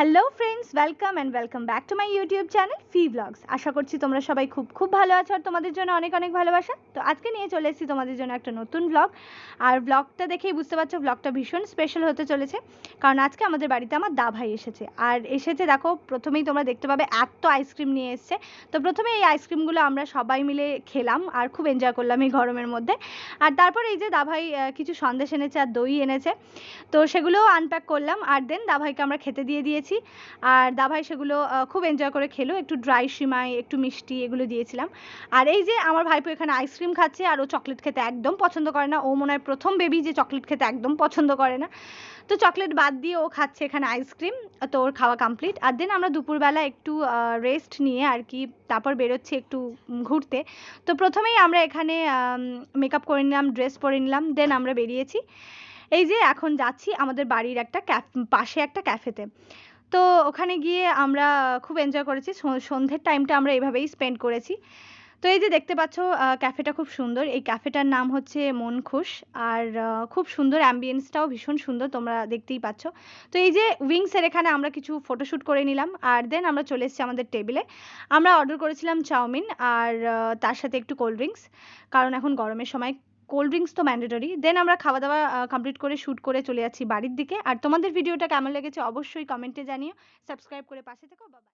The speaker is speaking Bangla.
Hello friends welcome and welcome back to my YouTube channel fee blogs আশা করছি তোমরা সবাই খুব খুব ভালো আছো আর তোমাদের জন্য অনেক অনেক ভালোবাসা। তো আজকে নিয়ে চলে এসেছি তোমাদের জন্য একটা নতুন ব্লগ আর ব্লগটা দেখেই বুঝতে পারছ ব্লগটা ভীষণ স্পেশাল হতে চলেছে। কারণ আজকে আমাদের বাড়িতে আমার দা ভাই এসেছে। আর এসেছে, দেখো, প্রথমেই তোমরা দেখতে পাবে, এত আইসক্রিম নিয়ে এসছে। তো প্রথমে এই আইসক্রিমগুলো আমরা সবাই মিলে খেলাম আর খুব এনজয় করলাম এই গরমের মধ্যে। আর তারপর এই যে দা ভাই কিছু সন্দেশ এনেছে আর দই এনেছে। তো সেগুলোও আনপ্যাক করলাম। আর দেন দাভাইকে আমরা খেতে দিয়ে দিয়েছি। আর দাভাই সেগুলো খুব এনজয় করে খেলো। একটু ড্রাই সিমাই, একটু মিষ্টি এগুলো দিয়েছিলাম। আর এই যে আমার ভাইপো এখানে আইসক্রিম খাচ্ছে আর ও চকলেট খেতে একদম পছন্দ করে না। ও মনে হয় প্রথম বেবি যে চকলেট খেতে একদম পছন্দ করে না। তো চকলেট বাদ দিয়ে ও খাচ্ছে এখানে আইসক্রিম তো ওর খাওয়া কমপ্লিট আর দেন আমরা দুপুরবেলা একটু রেস্ট নিয়ে আর কি, তারপর বেরোচ্ছি একটু ঘুরতে। তো প্রথমেই আমরা এখানে মেকআপ করে নিলাম ড্রেস পরে নিলাম দেন আমরা বেরিয়েছি। এই যে এখন যাচ্ছি আমাদের বাড়ির একটা পাশে একটা ক্যাফেতে তো ওখানে গিয়ে আমরা খুব এনজয় করেছি। সন্ধ্যের টাইমটা আমরা এইভাবেই স্পেন্ড করেছি। তো এই যে দেখতে পাচ্ছ ক্যাফেটা খুব সুন্দর। এই ক্যাফেটার নাম হচ্ছে মন খুশ আর খুব সুন্দর অ্যাম্বিয়েন্সটাও ভীষণ সুন্দর, তোমরা দেখতেই পাচ্ছ। তো এই যে উইংসের এখানে আমরা কিছু ফটোশ্যুট করে নিলাম। আর দেন আমরা চলে এসেছি আমাদের টেবিলে আমরা অর্ডার করেছিলাম চাউমিন। আর তার সাথে একটু কোল্ড ড্রিঙ্কস কারণ এখন গরমের সময় কোল্ড ড্রিঙ্কস তো ম্যান্ডেটরি দেন আমরা খাওয়া দাওয়া কমপ্লিট করে শ্যুট করে চলে যাচ্ছি বাড়ির দিকে। আর তোমাদের ভিডিওটা কেমন লেগেছে অবশ্যই কমেন্টে জানিও। সাবস্ক্রাইব করে পাশে থেকো। বাবা